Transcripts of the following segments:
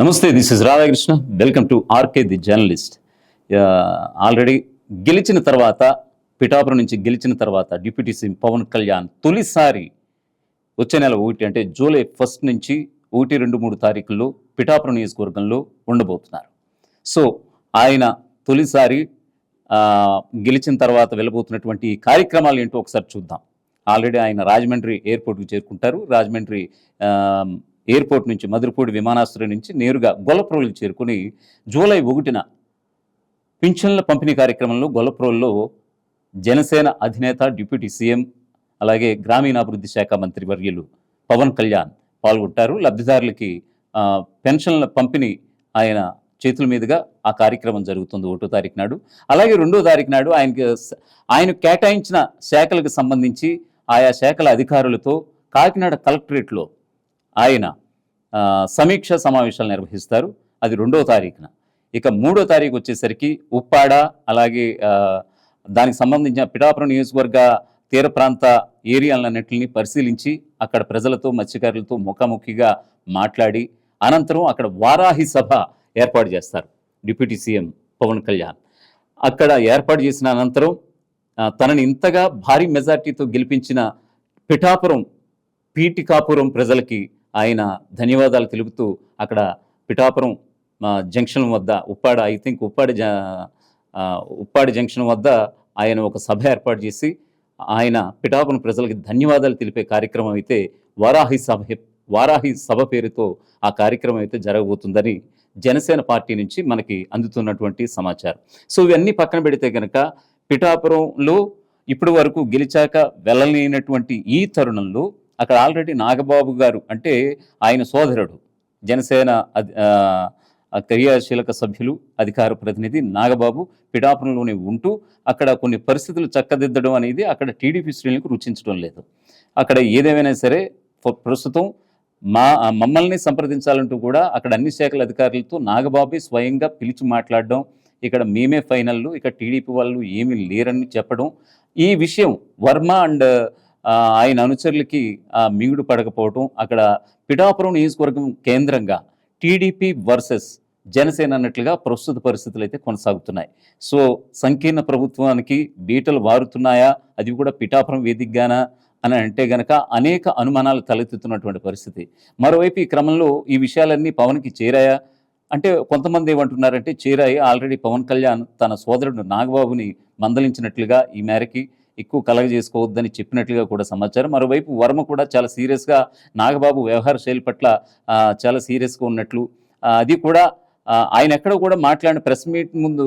నమస్తే this is Radhakrishna. Welcome to RK the journalist already గెలిచిన తర్వాత పిఠాపురం నుంచి గెలిచిన తర్వాత డిప్యూటీ సీఎం పవన్ కళ్యాణ్ తొలిసారి వచ్చే నెల ఒకటి అంటే జూలై ఫస్ట్ నుంచి ఒకటి రెండు మూడు తారీఖుల్లో పిఠాపురం నియోజకవర్గంలో ఉండబోతున్నారు. సో ఆయన తొలిసారి గెలిచిన తర్వాత వెళ్ళబోతున్నటువంటి కార్యక్రమాలు ఏంటో ఒకసారి చూద్దాం. ఆల్రెడీ ఆయన రాజమండ్రి ఎయిర్పోర్ట్కి చేరుకుంటారు. రాజమండ్రి ఎయిర్పోర్ట్ నుంచి మధురపూడి విమానాశ్రయం నుంచి నేరుగా గొల్లప్రోలు చేరుకుని జూలై ఒకటిన పింఛన్ల పంపిణీ కార్యక్రమంలో గొల్లప్రోల్లో జనసేన అధినేత డిప్యూటీ సీఎం అలాగే గ్రామీణాభివృద్ధి శాఖ మంత్రి వర్యులు పవన్ కళ్యాణ్ పాల్గొంటారు. లబ్ధిదారులకి పెన్షన్ల పంపిణీ ఆయన చేతుల మీదుగా ఆ కార్యక్రమం జరుగుతుంది ఒకటో తారీఖు నాడు. అలాగే రెండో తారీఖు నాడు ఆయనకి ఆయన కేటాయించిన శాఖలకు సంబంధించి ఆయా శాఖల అధికారులతో కాకినాడ కలెక్టరేట్లో ఆయన సమీక్ష సమావేశాలు నిర్వహిస్తారు. అది రెండో తారీఖున. ఇక మూడో తారీఖు వచ్చేసరికి ఉప్పాడ అలాగే దానికి సంబంధించిన పిఠాపురం నియోజకవర్గ తీర ప్రాంత ఏరియాలన్నింటిని పరిశీలించి అక్కడ ప్రజలతో మత్స్యకారులతో ముఖాముఖిగా మాట్లాడి అనంతరం అక్కడ వారాహి సభ ఏర్పాటు చేస్తారు డిప్యూటీ సీఎం పవన్ కళ్యాణ్. అక్కడ ఏర్పాటు చేసిన అనంతరం తనని ఇంతగా భారీ మెజార్టీతో గెలిపించిన పిఠాపురం పీటికాపురం ప్రజలకి ఆయన ధన్యవాదాలు తెలుపుతూ అక్కడ పిఠాపురం జంక్షన్ వద్ద ఉప్పాడ ఐ థింక్ ఉప్పాడ జ ఉప్పాడి జంక్షన్ వద్ద ఆయన ఒక సభ ఏర్పాటు చేసి ఆయన పిఠాపురం ప్రజలకి ధన్యవాదాలు తెలిపే కార్యక్రమం అయితే వారాహి సభ వారాహి సభ పేరుతో ఆ కార్యక్రమం అయితే జరగబోతుందని జనసేన పార్టీ నుంచి మనకి అందుతున్నటువంటి సమాచారం. సో ఇవన్నీ పక్కన పెడితే కనుక పిఠాపురంలో ఇప్పటి వరకు గెలిచాక వెళ్ళలేనటువంటి ఈ తరుణంలో అక్కడ ఆల్రెడీ నాగబాబు గారు అంటే ఆయన సోదరుడు జనసేన క్రియాశీలక సభ్యులు అధికార ప్రతినిధి నాగబాబు పిఠాపురంలోనే ఉంటూ అక్కడ కొన్ని పరిస్థితులు చక్కదిద్దడం అనేది అక్కడ టీడీపీ శ్రేణులకు రుచించడం లేదు. అక్కడ ఏదేమైనా సరే ప్రస్తుతం మా మమ్మల్ని సంప్రదించాలంటూ కూడా అక్కడ అన్ని శాఖల అధికారులతో నాగబాబే స్వయంగా పిలిచి మాట్లాడడం ఇక్కడ మేమే ఫైనల్ ఇక్కడ టీడీపీ వాళ్ళు ఏమీ లేరని చెప్పడం ఈ విషయం వర్మ అండ్ ఆయన అనుచరులకి మింగుడు పడకపోవటం అక్కడ పిఠాపురం నియోజకవర్గం కేంద్రంగా టీడీపీ వర్సెస్ జనసేన అన్నట్లుగా ప్రస్తుత పరిస్థితులు అయితే కొనసాగుతున్నాయి. సో సంకీర్ణ ప్రభుత్వానికి బీటలు వారుతున్నాయా? అది కూడా పిఠాపురం వేదికగానా? అని అంటే గనక అనేక అనుమానాలు తలెత్తుతున్నటువంటి పరిస్థితి. మరోవైపు ఈ క్రమంలో ఈ విషయాలన్నీ పవన్కి చేరాయా? అంటే కొంతమంది ఏమంటున్నారంటే చేరాయి. ఆల్రెడీ పవన్ కళ్యాణ్ తన సోదరుడు నాగబాబుని మందలించినట్లుగా ఈ మేరకి ఎక్కువ కలగ చేసుకోవద్దని చెప్పినట్లుగా కూడా సమాచారం. మరోవైపు వర్మ కూడా చాలా సీరియస్గా నాగబాబు వ్యవహార శైలి పట్ల చాలా సీరియస్గా ఉన్నట్లు అది కూడా ఆయన ఎక్కడ కూడా మాట్లాడిన ప్రెస్ మీట్ ముందు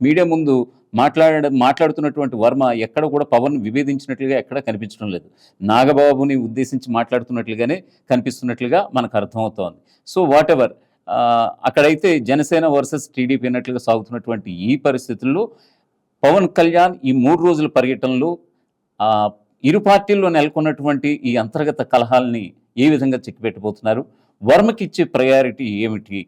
మీడియా ముందు మాట్లాడ మాట్లాడుతున్నటువంటి వర్మ ఎక్కడ కూడా పవన్ విభేదించినట్లుగా ఎక్కడ కనిపించడం లేదు. నాగబాబుని ఉద్దేశించి మాట్లాడుతున్నట్లుగానే కనిపిస్తున్నట్లుగా మనకు అర్థమవుతోంది. సో వాట్ ఎవర్ అక్కడైతే జనసేన వర్సెస్ టీడీపీ అన్నట్లుగా సాగుతున్నటువంటి ఈ పరిస్థితుల్లో పవన్ కళ్యాణ్ ఈ మూడు రోజుల పర్యటనలో ఇరు పార్టీల్లో నెలకొన్నటువంటి ఈ అంతర్గత కలహాలని ఏ విధంగా చెక్కిపెట్టబోతున్నారు? వర్మకి ఇచ్చే ప్రయారిటీ ఏమిటి?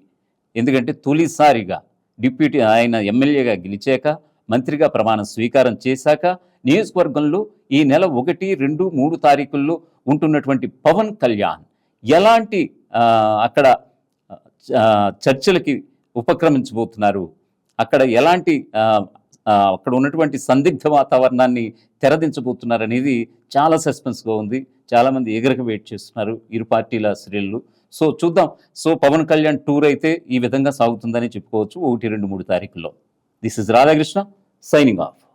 ఎందుకంటే తొలిసారిగా డిప్యూటీ ఆయన ఎమ్మెల్యేగా గెలిచాక మంత్రిగా ప్రమాణ స్వీకారం చేశాక నియోజకవర్గంలో ఈ నెల ఒకటి రెండు మూడు తారీఖుల్లో ఉంటున్నటువంటి పవన్ కళ్యాణ్ ఎలాంటి అక్కడ చర్చలకి ఉపక్రమించబోతున్నారు? అక్కడ ఎలాంటి అక్కడ ఉన్నటువంటి సందిగ్ధ వాతావరణాన్ని తెరదించబోతున్నారనేది చాలా సస్పెన్స్గా ఉంది. చాలామంది ఎగరక వెయిట్ చేస్తున్నారు ఇరు పార్టీల శ్రేణులు. సో చూద్దాం. సో పవన్ కళ్యాణ్ టూర్ అయితే ఈ విధంగా సాగుతుందని చెప్పుకోవచ్చు ఒకటి రెండు మూడు తారీఖుల్లో. This is Radhakrishna signing off.